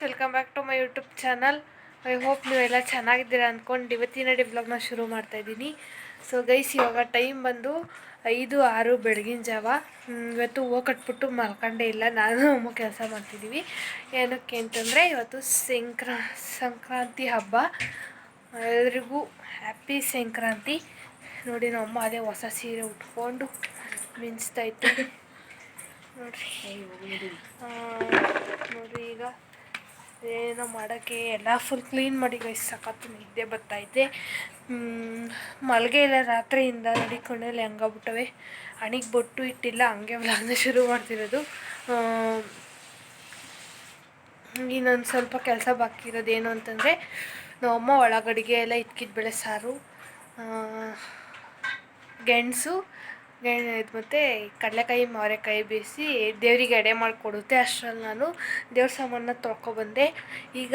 Welcome back to my YouTube channel I hope ನೀವೆಲ್ಲ ಚೆನ್ನಾಗಿದ್ದೀರಾ ಅಂದ್ಕೊಂಡು ಇವತ್ತಿನ ಡೇ ವ್ಲಾಗ್ನ ಶುರು ಮಾಡ್ತಾಯಿದ್ದೀನಿ ಸೊ ಗೈಸ್ ಇವಾಗ ಟೈಮ್ ಬಂದು ಐದು ಆರು ಬೆಳಗಿನ ಜಾವ. ಇವತ್ತು ಹೂವು ಕಟ್ಬಿಟ್ಟು ಮಲ್ಕೊಂಡೇ ಇಲ್ಲ. ನಾನು ಅಮ್ಮ ಕೆಲಸ ಮಾಡ್ತಿದ್ದೀವಿ. ಏನಕ್ಕೆ ಅಂತಂದರೆ ಇವತ್ತು ಸಂಕ್ರಾ, ಸಂಕ್ರಾಂತಿ ಹಬ್ಬ. ಎಲ್ರಿಗೂ ಹ್ಯಾಪಿ ಸಂಕ್ರಾಂತಿ. ನೋಡಿ ನಮ್ಮಮ್ಮ ಅದೇ ಹೊಸ ಸೀರೆ ಉಟ್ಕೊಂಡು ಮಿಂಚ್ತಾಯಿತ್ತು ನೋಡಿರಿ. ನೋಡ್ರಿ ಈಗ. ಏನೋ ಮಾಡೋಕ್ಕೆ ಎಲ್ಲ ಫುಲ್ ಕ್ಲೀನ್ ಮಾಡಿ ಗೈಸ್ ಸಖತ್ತು ನಿದ್ದೆ ಬರ್ತಾಯಿದ್ದೆ ಮಲಗೆ ಇಲ್ಲ ರಾತ್ರಿಯಿಂದ ನಡಿಕೊಂಡಲ್ಲಿ ಕಣ್ಣಲ್ಲಿ ಹಂಗಾಗ್ಬಿಟ್ಟವೆ. ಹಣಿಗೆ ಬೊಟ್ಟು ಇಟ್ಟಿಲ್ಲ, ಹಂಗೆ ವ್ಲಾಗ್ನ ಶುರು ಮಾಡ್ತಿರೋದು. ಇನ್ನೊಂದು ಸ್ವಲ್ಪ ಕೆಲಸ ಬಾಕಿ ಇರೋದು ಏನು ಅಂತಂದರೆ ನಮ್ಮಮ್ಮ ಒಳಗಡಿಗೆ ಎಲ್ಲ ಇಟ್ಕಿದ ಬೆಳೆ ಸಾರು ಗೆಣಸು ಗೆಣ್ ಇದು ಮತ್ತು ಕಡಲೆಕಾಯಿ ಮಾರೆಕಾಯಿ ಬೇಯಿಸಿ ದೇವರಿಗೆ ಎಡೆ ಮಾಡಿಕೊಡುತ್ತೆ ಅಷ್ಟರಲ್ಲಿ ನಾನು. ದೇವ್ರ ಸಾಮಾನ ತೊಳ್ಕೊಬಂದೆ ಈಗ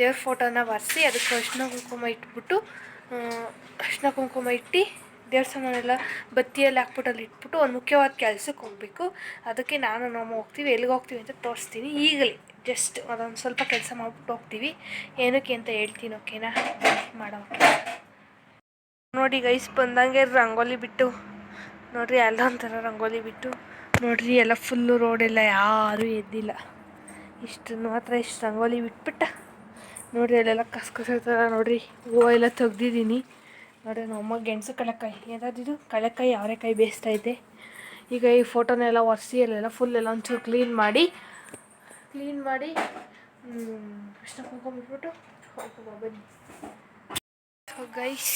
ದೇವ್ರ ಫೋಟೋನ ಒರೆಸಿ ಅದಕ್ಕೆ ಅರ್ಶಿನ ಕುಂಕುಮ ಇಟ್ಬಿಟ್ಟು ಅರ್ಶಿನ ಕುಂಕುಮ ಇಟ್ಟು ದೇವ್ರ ಸಾಮಾನೆಲ್ಲ ಬತ್ತಿಯಲ್ಲಿ ಹಾಕ್ಬಿಟ್ಟು ಅಲ್ಲಿ ಇಟ್ಬಿಟ್ಟು ಒಂದು ಮುಖ್ಯವಾದ ಕೆಲಸಕ್ಕೆ ಹೋಗಬೇಕು. ಅದಕ್ಕೆ ನಾನು ನಮ್ಮ ಹೋಗ್ತೀವಿ, ಎಲ್ಲಿಗೆ ಹೋಗ್ತೀವಿ ಅಂತ ತೋರಿಸ್ತೀನಿ. ಈಗಲೇ, ಜಸ್ಟ್ ಅದೊಂದು ಸ್ವಲ್ಪ ಕೆಲಸ ಮಾಡ್ಬಿಟ್ಟು ಹೋಗ್ತೀವಿ. ಏನಕ್ಕೆ ಅಂತ ಹೇಳ್ತೀನಿ ಓಕೆನಾ ಮಾಡೋಕೆ. ನೋಡಿ ಗೈಸ್ ಬಂದಂಗೆ ರಂಗೋಲಿ ಬಿಟ್ಟು. ನೋಡ್ರಿ ಒಂಥರ ರಂಗೋಲಿ ಬಿಟ್ಟು. ನೋಡ್ರಿ ಎಲ್ಲ ಫುಲ್ಲು ರೋಡೆಲ್ಲ ಯಾರೂ ಎದ್ದಿಲ್ಲ. ಇಷ್ಟನ್ನು ಮಾತ್ರ ಇಷ್ಟು ರಂಗೋಲಿ ಬಿಟ್ಬಿಟ್ಟ. ನೋಡ್ರಿ ಅಲ್ಲೆಲ್ಲ ಕಸ್ ಕಸಿರ್ತಾರ ನೋಡ್ರಿ. ಹೂವು ಎಲ್ಲ ತೆಗ್ದಿದ್ದೀನಿ. ನೋಡ್ರಿ ನಮ್ಮ ಗೆಣಸು ಕಳೆಕಾಯಿ. ಏನಾದಿದು ಕಳೆಕಾಯಿ, ಅವರೆಕಾಯಿ ಇದ್ದೆ. ಈಗ ಈ ಫೋಟೋನೆಲ್ಲ ಒರೆಸಿ ಅಲ್ಲೆಲ್ಲ ಫುಲ್ ಎಲ್ಲ ಒಂಚೂರು ಕ್ಲೀನ್ ಮಾಡಿ ಕ್ಲೀನ್ ಮಾಡಿ ಕೃಷ್ಣ ಕುಂಕುಮ ಬಿಟ್ಬಿಟ್ಟು ಗೈಸ್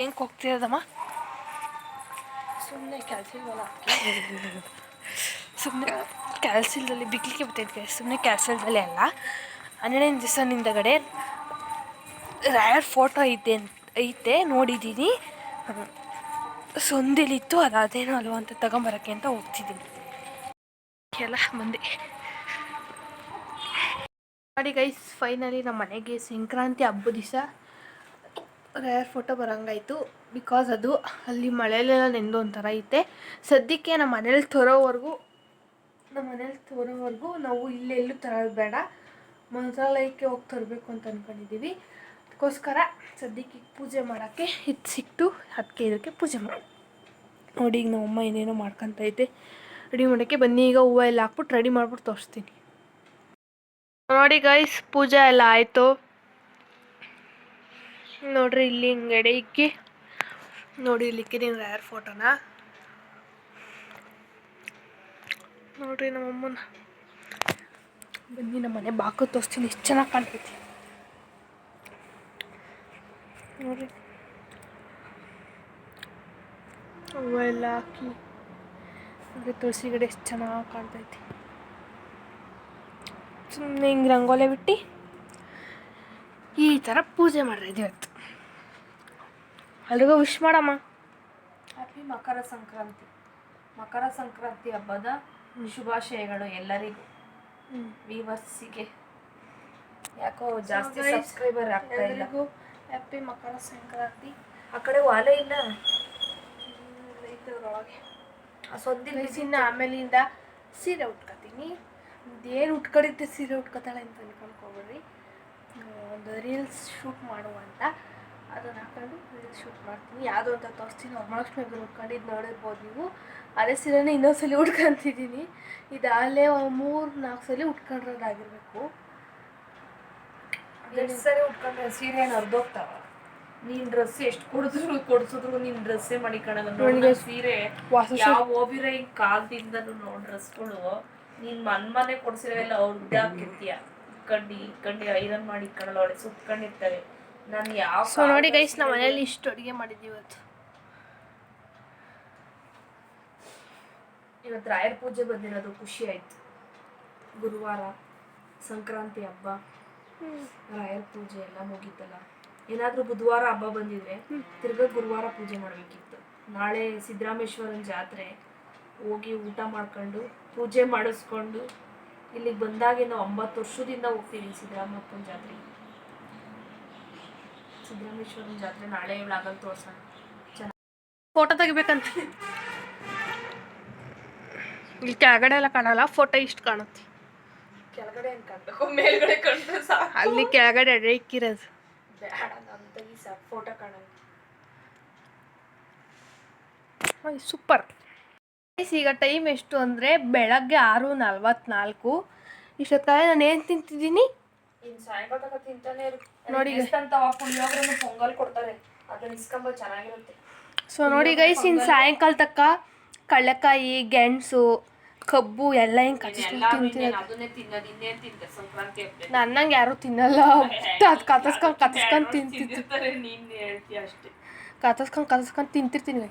ಏನಕ್ಕೆ ಹೋಗ್ತಿರೋದಮ್ಮ ಸುಮ್ಮನೆ ಕೆಲಸ ಇಲ್ವಲ್ಲ ಸುಮ್ಮನೆ ಕ್ಯಾಲ್ಸಿಲ್ದಲ್ಲಿ ಬಿಗ್ಲಿಕ್ಕೆ ಬರ್ತೈತೆ ಸುಮ್ಮನೆ ಕ್ಯಾಲ್ಸಿಲ್ದಲ್ಲಿ ಅಲ್ಲ ಹನ್ನೆರಡನೇ ದಿವಸ ನಿಂದಗಡೆ ರಾಯರ್ ಫೋಟೋ ಐತೆ ಅಂತ ಐತೆ ನೋಡಿದ್ದೀನಿ. ಸೊಂದಿಲಿತ್ತು ಅದು ಅದೇನೋ ಅಲ್ವ ಅಂತ ತಗೊಂಬರೋಕ್ಕೆ ಅಂತ ಹೋಗ್ತಿದ್ದೀನಿ. ಎಲ್ಲ ಮಂದಿ ನೋಡಿ ಗೈಸ್ ಫೈನಲಿ ನಮ್ಮ ಮನೆಗೆ ಸಂಕ್ರಾಂತಿ ಹಬ್ಬದ ದಿವಸ. Rare photo ಬರೋಂಗಾಯ್ತು. ಬಿಕಾಸ್ ಅದು ಅಲ್ಲಿ ಮಳೆಯಲ್ಲೆಲ್ಲ ನೆಂದು ಒಂಥರ ಐತೆ. ಸದ್ಯಕ್ಕೆ ನಮ್ಮ ಮನೇಲಿ ತರೋವರೆಗೂ, ನಮ್ಮ ಮನೇಲಿ ತರೋವರೆಗೂ ನಾವು ಇಲ್ಲೆಲ್ಲೂ ತರೋದು ಬೇಡ. ಮಂತ್ರಾಲಯಕ್ಕೆ ಹೋಗಿ ತರಬೇಕು ಅಂತ ಅಂದ್ಕೊಂಡಿದ್ದೀವಿ ಅದಕ್ಕೋಸ್ಕರ ಸದ್ಯಕ್ಕೆ ಪೂಜೆ ಮಾಡೋಕ್ಕೆ ಇದು ಸಿಕ್ತು. ಅದಕ್ಕೆ ಇದಕ್ಕೆ ಪೂಜೆ ಮಾಡಿ, ನೋಡಿ ಈಗ ನಮ್ಮಮ್ಮ ಏನೇನೋ ಮಾಡ್ಕೊತೈತೆ ರೆಡಿ ಮಾಡೋಕ್ಕೆ ಬನ್ನಿ. ಈಗ ಹೂವು ಎಲ್ಲ ಹಾಕ್ಬಿಟ್ಟು ರೆಡಿ ಮಾಡ್ಬಿಟ್ಟು ತೋರಿಸ್ತೀನಿ. ನೋಡಿ ಗೈಸ್ ಪೂಜೆ ಎಲ್ಲ ಆಯಿತು. ನೋಡ್ರಿ ಇಲ್ಲಿ ಹಿಂಗಡೆ ಇಕ್ಕಿ. ನೋಡಿ ಇಲ್ಲಿ ಇಕ್ಕಿದ್ದೀನಿ ರ್ಯಾರ್ ಫೋಟೋನ ನೋಡ್ರಿ ನಮ್ಮಮ್ಮನ ಬನ್ನಿ ನಮ್ಮ ಮನೆ ಬಾಕು ತೋರಿಸ್ತೀನಿ ಎಷ್ಟು ಚೆನ್ನಾಗಿ ಕಾಣ್ತೈತಿ. ನೋಡ್ರಿ. ಹೂವು ಎಲ್ಲ ಹಾಕಿ. ಹಾಗೆ ತುಳಸಿ ಗಿಡ ಎಷ್ಟು ಚೆನ್ನಾಗಿ ಕಾಣ್ತೈತಿ. ಸುಮ್ಮನೆ ಹಿಂಗೆ ರಂಗೋಲೆ ಬಿಟ್ಟು ಈ ಥರ ಪೂಜೆ ಮಾಡ್ರಿ ಇವತ್ತು. ಎಲ್ರಿಗೂ ವಿಶ್ ಮಾಡಮ್ಮ. ಹ್ಯಾಪಿ ಮಕರ ಸಂಕ್ರಾಂತಿ. ಮಕರ ಸಂಕ್ರಾಂತಿ ಹಬ್ಬದ ಶುಭಾಶಯಗಳು ಎಲ್ಲರಿಗೂ. ವಿವರ್ಸಿಗೆ ಯಾಕೋ ಜಾಸ್ತಿ ಸಬ್ಸ್ಕ್ರೈಬರ್ ಆಗ್ತಾ ಇಲ್ಲ. ಎಲ್ಲರಿಗೂ ಹ್ಯಾಪಿ ಮಕರ ಸಂಕ್ರಾಂತಿ. ಆ ಕಡೆ ವಾಲ ಇಲ್ಲ? ಒಳಗೆ ಆ ಸೊಂದಿಲ್ ಇನ್ನು ಆಮೇಲಿಂದ ಸೀರೆ ಉಟ್ಕೊತೀನಿ. ಏನು ಉಟ್ಕೊಂಡಿದ್ದೆ ಸೀರೆ ಉಟ್ಕೊತಾಳೆ ಅಂತ ಅನ್ಕೊಂಡ್ಕೊಬೇಡ್ರಿ ಒಂದು ರೀಲ್ಸ್ ಶೂಟ್ ಮಾಡುವಂತ ಅದನ್ನ ಹಾಕೊಂಡು ರೀಲ್ಸ್ ಶೂಟ್ ಮಾಡ್ತೀನಿ ಯಾವುದು ಅಂತ ತೋರಿಸ್ತೀನಿ. ವರಮಹಾಲಕ್ಷ್ಮಿ ಉಟ್ಕೊಂಡಿದ್ದು ನೋಡಿರ್ಬೋದು ನೀವು. ಅದೇ ಸೀರೆನ ಇನ್ನೊಂದ್ಸಲಿ ಉಟ್ಕೊಂತಿದ್ದೀನಿ. ಇದಾಗಲೇ ಮೂರು ನಾಲ್ಕು ಸಲ ಉಟ್ಕೊಂಡಿರೋದಾಗಿರ್ಬೇಕು. ಎಷ್ಟು ಸರಿ ಉಟ್ಕೊಂಡ್ರೆ ಸೀರೆ ಏನು ಅರ್ಧೋಗ್ತಾವ? ನೀನ್ ಡ್ರೆಸ್ ಎಷ್ಟು ಕೊಡಿದ್ರು ಕೊಡ್ಸಿದ್ರು ನೀನ್ ಡ್ರೆಸ್ಸೇ ಮಡಿಕಣಲ್ಲ. ನೋಡಿ ಸೀರೆ ಯಾವ ಓಬಿರ ಈ ಕಾಲದಿಂದನು ನೋ ಡ್ರೆಸ್ಗಳು ನೀನ್ ಮನ್ ಮನೆ ಕೊಡ್ಸಿರವೆಲ್ಲ ಅವ್ರ ಹಾಕಿರ್ತೀಯ ಕಂಡಿ ಕಂಡಿ ಐರನ್ ಮಾಡಿ ಕಣಲ್ಲ ಒಳ್ಳೆ ಸುತ್ಕೊಂಡಿರ್ತಾರೆ ನಾನು ಯಾವ ಸೊ ನೋಡಿ ಗೈಸ್ ನಮ್ಮ ಮನೇಲಿ ಇಷ್ಟು ಅಡುಗೆ ಮಾಡಿದ್ದೀವಿ ಇವತ್ತು. ಇವತ್ತು ರಾಯರ ಪೂಜೆ ಬಂದಿರೋದು ಖುಷಿ ಆಯ್ತು. ಗುರುವಾರ ಸಂಕ್ರಾಂತಿ ಹಬ್ಬ. ರಾಯರ ಪೂಜೆ ಎಲ್ಲ ಮುಗೀತಲ್ಲ. ಏನಾದ್ರೂ ಬುಧವಾರ ಹಬ್ಬ ಬಂದಿದ್ರೆ ತಿರ್ಗಾ ಗುರುವಾರ ಪೂಜೆ ಮಾಡ್ಬೇಕಿತ್ತು. ನಾಳೆ ಸಿದ್ದರಾಮೇಶ್ವರನ ಜಾತ್ರೆ. ಹೋಗಿ ಊಟ ಮಾಡ್ಕೊಂಡು ಪೂಜೆ ಮಾಡಿಸ್ಕೊಂಡು ಇಲ್ಲಿಗೆ ಬಂದಾಗೆ ನಾವು ಒಂಬತ್ತು ವರ್ಷದಿಂದ ಹೋಗ್ತೀವಿ ಸಿದ್ದರಾಮಪ್ಪನ ಜಾತ್ರೆಗೆ. ಸಿದ್ದರಾಮೇಶ್ವರನ ಜಾತ್ರೆ ನಾಳೆ ವ್ಲಾಗಲ್ಲಿ ತೋರ್ಸೋಣ. ಚೆನ್ನಾಗಿ ಫೋಟೋ ತೆಗಿಬೇಕಂತ. ಇಲ್ಲಿ ಕೆಳಗಡೆ ಎಲ್ಲ ಕಾಣಲ್ಲ ಫೋಟೋ ಇಷ್ಟು ಕಾಣುತ್ತೆ. ಕೆಳಗಡೆ ಏನು ಕಾಣ್ಬೇಕು? ಮೇಲ್ಗಡೆ ಕಂಡ್ರೆ ಸಾಕು. ಅಲ್ಲಿ ಕೆಳಗಡೆ ಎಡೆ ಇಕ್ಕಿರೋದು. ಬೇಡ ನಮ್ ತೆಗಿ ಸಾಕು ಫೋಟೋ ಕಾಣಲ್ಲ. ಸೂಪರ್ ಈಗ ಟೈಮ್ ಎಷ್ಟು ಅಂದರೆ ಬೆಳಗ್ಗೆ ಆರು ನಲ್ವತ್ನಾಲ್ಕು. ಇಷ್ಟೊತ್ತಾಗ ನಾನು ಏನು ತಿಂತಿದ್ದೀನಿ? ಇನ್ ಸಾಯಂಕಾಲ ತನಕ ತಿಂತಾನೆ ಇರು. ನೋಡಿ ಈಗ. ಅಂತವ ಪುಳಿಯೋಗರೆನ ಪೊಂಗಲ್ ಕೊಡ್ತಾರೆ. ಅದನ್ನ ಇಸ್ಕೊಂಬ ಚೆನ್ನಾಗಿರುತ್ತೆ. ಸೊ ನೋಡಿ ಗೈಸ್ ಇನ್ ಸಾಯಂಕಾಲ ತಕ್ಕ ಕಡಲೆಕಾಯಿ ಗೆಣಸು ಕಬ್ಬು ಎಲ್ಲ ಹಿಂಗ್ ಕಚ್ಚಿಸ್ಕೊಂಡು ನನ್ನಂಗೆ ಯಾರು ತಿನ್ನಲ್ಲ. ಅದು ಕತ್ತಸ್ಕೊಂಡು ತಿಂತಿತ್ತು ತಿಂತಿರ್ತಾರೆ ಅಷ್ಟೇ. ಕತ್ತಸ್ಕೊಂಡು ಕತ್ತಸ್ಕೊಂಡು ತಿಂತಿರ್ತೀನಿ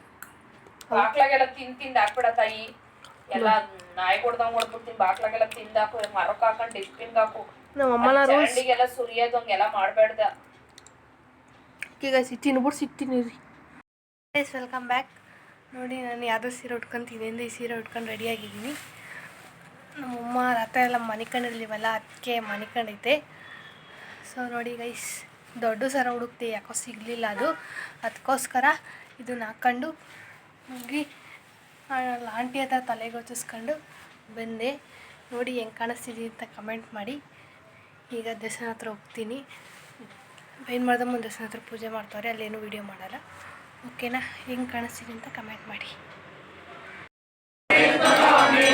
ಬಾಕ್ಲಾಗೆಲ್ಲ ತಿಂದು ತಿಂದು ಹಾಕ್ಬಿಡ ತಾಯಿ. ಎಲ್ಲ ನಾಯಿ ಕೊಡ್ದಂಗ್ ಹೊಡ್ಬಿಡ್ತೀನಿ ಬಾಕ್ಲಾಗೆಲ್ಲ ತಿಂದು ಹಾಕು ಮರಕ್ಕೆ ಹಾಕೊಂಡು ಡಸ್ಟ್ಬಿನ್ ಹಾಕು. ನಮ್ಮ ಅಮ್ಮನ ರೂಲ್ಸ್ ಚರಂಡಿಗೆಲ್ಲ ಸುರಿಯೋದು ಹಂಗೆಲ್ಲ ಮಾಡ್ಬೇಡ್ದ. ಈಗ ಸಿ ಬಿಟ್ಟು ಸಿಗ್ತೀನಿ ರೀ ಗೈಸ್ ವೆಲ್ಕಮ್ ಬ್ಯಾಕ್ ನೋಡಿ ನಾನು ಯಾವುದೋ ಸೀರೆ ಉಟ್ಕೊಂತೀನಿ ಅಂದರೆ ಈ ಸೀರೆ ಉಟ್ಕೊಂಡು ರೆಡಿಯಾಗಿದ್ದೀನಿ ನಮ್ಮಮ್ಮ ರಾತ್ರಿ ಎಲ್ಲ ಮನಿಕೊಂಡಿರ್ಲಿವಲ್ಲ ಅದಕ್ಕೆ ಮನಿಕೊಂಡೈತೆ ಸೊ ನೋಡಿ ಗೈಸ್ ದೊಡ್ಡ ಸರ ಹುಡುಕ್ತಿ ಯಾಕೋ ಸಿಗಲಿಲ್ಲ ಅದು. ಅದಕ್ಕೋಸ್ಕರ ಇದನ್ನ ಹಾಕ್ಕೊಂಡು ಹೋಗಿ ಲಾಂಟಿ ಹತ್ರ ತಲೆಗೆ ಹೊಚ್ಚಿಸ್ಕೊಂಡು ಬಂದೆ. ನೋಡಿ ಹೆಂಗೆ ಕಾಣಿಸ್ತಿದೆ ಅಂತ ಕಮೆಂಟ್ ಮಾಡಿ. ಈಗ ದೇವಸ್ಥಾನ ಹತ್ರ ಹೋಗ್ತೀನಿ. ಏನು ಮಾಡಿದ ಮುಂದೆ ದೇವಸ್ಥಾನ ಹತ್ರ ಪೂಜೆ ಮಾಡ್ತಾರೆ ಅಲ್ಲೇನು ವೀಡಿಯೋ ಮಾಡಲ್ಲ. ಓಕೆನಾ ಹೆಂಗೆ ಕಾಣಿಸ್ತೀನಿ ಅಂತ ಕಮೆಂಟ್ ಮಾಡಿ. ಸ್ವಾಮಿ.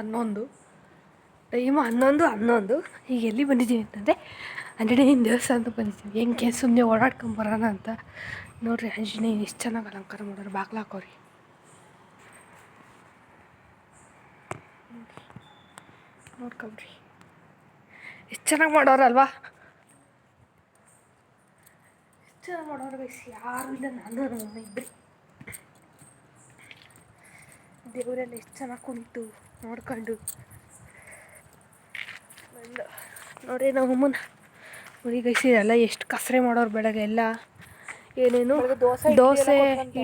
ಹನ್ನೊಂದು. ಟೈಮ್ ಹನ್ನೊಂದು ಹನ್ನೊಂದು. ಈಗ ಎಲ್ಲಿ ಬಂದಿದ್ದೀವಿ ಅಂತಂದರೆ ಆಂಜನೇಯನ ದೇವಸ್ಥಾನಕ್ಕೆ ಬಂದಿದ್ದೀವಿ ಹೆಂಗೆ ಸುಮ್ಮನೆ ಓಡಾಡ್ಕೊಂಬರೋಣ ಅಂತ. ನೋಡ್ರಿ ಆಂಜನೇಯನ ಎಷ್ಟು ಚೆನ್ನಾಗಿ ಅಲಂಕಾರ ಮಾಡೋರು ಬಾಗ್ಲು ಹಾಕೋರಿ. ನೋಡ್ಕೊಬ್ರಿ ಎಷ್ಟು ಚೆನ್ನಾಗಿ ಮಾಡೋರಲ್ವಾ ಎಷ್ಟು ಚೆನ್ನಾಗಿ ಮಾಡೋರು ಗೈಸ್ ಯಾರು ಇಲ್ಲ, ನಾನು ನಮ್ಮ ಇಬ್ಬರಿ ದೇವರೆಲ್ಲ ಎಷ್ಟು ಚೆನ್ನಾಗಿ ಕುಂತು. ನೋಡ್ಕೊಂಡು. ಬಂದು. ನೋಡಿ ನಮ್ಮ ಅಮ್ಮನ ನೋಡಿ ಗೈಸ್ ಇದೆಲ್ಲ ಎಷ್ಟು ಕಸರೆ ಮಾಡೋರು ಬೆಳಗ್ಗೆ ಎಲ್ಲ. ಏನೇನು? ದೋಸೆ, ದೋಸೆ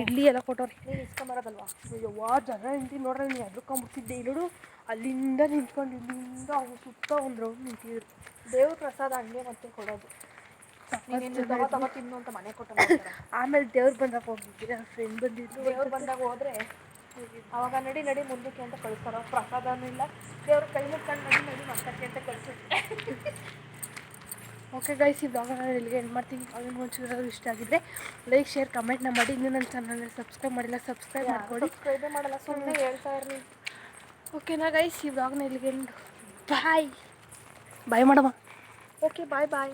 ಇಡ್ಲಿ ಎಲ್ಲ ಕೊಟ್ಟವ್ರಿ. ಇಸ್ಕೊಂಬರೋದಲ್ವಾ ಜನ ನಿಂತು ನೋಡ್ರಿ ನೀನು ಎದ್ರುಕೊಂಬಿಡ್ತಿದ್ದೆ. ಇಲ್ಲೋಡು ಅಲ್ಲಿಂದ ನಿಂತ್ಕೊಂಡು ಇಲ್ಲಿಂದ ಅವ್ರು ಸುತ್ತ ಒಂದು ರೌಂಡ್ ನಿಂತಿದ್ರು. ದೇವ್ರ ಪ್ರಸಾದ ಹಂಗೆ ಮತ್ತೆ ಕೊಡೋದು. ಅಂತ ಮನೆ ಕೊಟ್ಟ ಆಮೇಲೆ ದೇವ್ರು ಬಂದಾಗ ಹೋಗಿದ್ದೆ ನನ್ನ ಫ್ರೆಂಡ್ ಬಂದಿದ್ದು ದೇವ್ರು ಬಂದಾಗ ಹೋದ್ರೆ ಅವಾಗ ನಡಿ ನಡಿ ಮುಂದಕ್ಕೆ ಅಂತ ಕಳಿಸ್ತಾರ. ಪ್ರಸಾದನೂ ಇಲ್ಲ. ದೇವ್ರ ಕೈ ಮುಟ್ಕೊಂಡು ನಡಿ ನಡಿ ಮಕ್ಕಕ್ಕೆ ಅಂತ ಕಳಿಸ್ತಾರೆ. ಓಕೆ ಗೈಸ್ ಈ ಬ್ಲಾಗ್ ನಾನು ಇಲ್ಲಿಗೆ ಏನು ಮಾಡ್ತೀನಿ. ಅವ್ರಿಗೆ ಒಂಚೂರು ಇಷ್ಟ ಆಗಿದ್ರೆ ಲೈಕ್ ಶೇರ್ ಕಮೆಂಟ್ನ ಮಾಡಿ. ಇನ್ನೂ ನನ್ನ ಚಾನಲ್ನ ಸಬ್ಸ್ಕ್ರೈಬ್ ಮಾಡಿಲ್ಲ ಸಬ್ಸ್ಕ್ರೈಬ್ ಮಾಡ್ಕೊಡಿ. ಸಬ್ಸ್ಕ್ರೈಬ್ ಮಾಡಲ್ಲ ಸುಮ್ಮನೆ ಹೇಳ್ತಾ ಇರಲಿ ಓಕೆನಾ ಗೈಸ್ ಈ ಬ್ಲಾಗ್ನ ಇಲ್ಲಿಗೆ ಬಾಯ್ ಬಾಯ್ ಮಾಡಮ್ಮ ಓಕೆ ಬಾಯ್ ಬಾಯ್